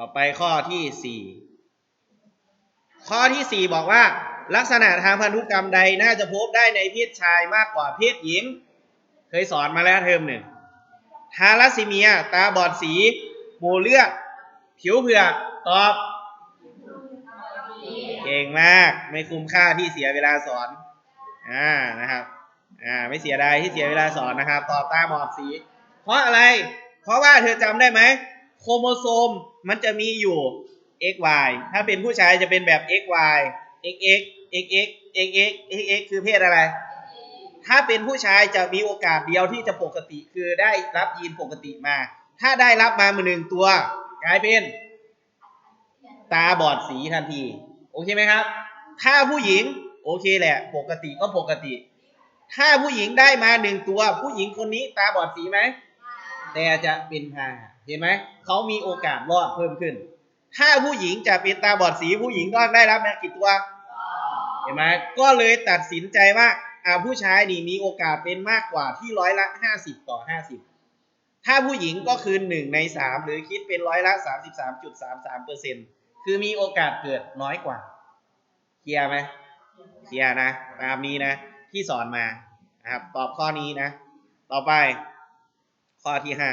ต่อไปข้อที่สี่ข้อที่สี่บอกว่า ลักษณะทางพันธุกรรมใดน่าจะพบได้ในเพศชายมากกว่าเพศหญิง เคยสอนมาแล้วเทอมหนึ่งทาลัสซีเมีย ตาบอดสีหมูเลือด ผิวเผือก ตอบ เก่งมาก ไม่คุ้มค่าที่เสียเวลาสอน อ่า นะครับ อ่า ไม่เสียดายที่เสียเวลาสอนนะครับ ตอบตาบอดสี เพราะอะไร เพราะว่าเธอจำได้ไหม โครโมโซมมันจะมีอยู่ XY ถ้าเป็นผู้ชายจะเป็นแบบ XY XX XX XX XX คือเพศอะไร ถ้าเป็นผู้ชายจะมีโอกาสเดียวที่จะปกติ คือได้รับยีนปกติมา ถ้าได้รับมามาหนึ่งตัว กลายเป็น ตาบอดสีทันที โอเคไหมครับ ถ้าผู้หญิง โอเคแหละ ปกติก็ปกติ ถ้าผู้หญิงได้มาหนึ่งตัว ผู้หญิงคนนี้ตาบอดสีไหม แต่จะเป็นพาหะเห็นไหมเขามีโอกาสรอดเพิ่มขึ้น ถ้าผู้หญิงจะเป็นตาบอดสีผู้หญิงก็ได้รับแมากี่ตัวเห็นไหมก็เลยตัดสินใจว่าอาผู้ชายนี่มีโอกาสเป็นมากกว่าที่ร้อยละห้าสิบต่อห้าสิบถ้าผู้หญิงก็คือหนึ่งในสามหรือคิดเป็นร้อยละสามสิบสามจุดสามสามเปอร์เซ็นคือมีโอกาสเกิดน้อยกว่า เคลียร์ไหมเคลียร์นะตามนี้นะ ที่สอนมานะครับตอบข้อนี้นะ ต่อไป ข้อที่ห้า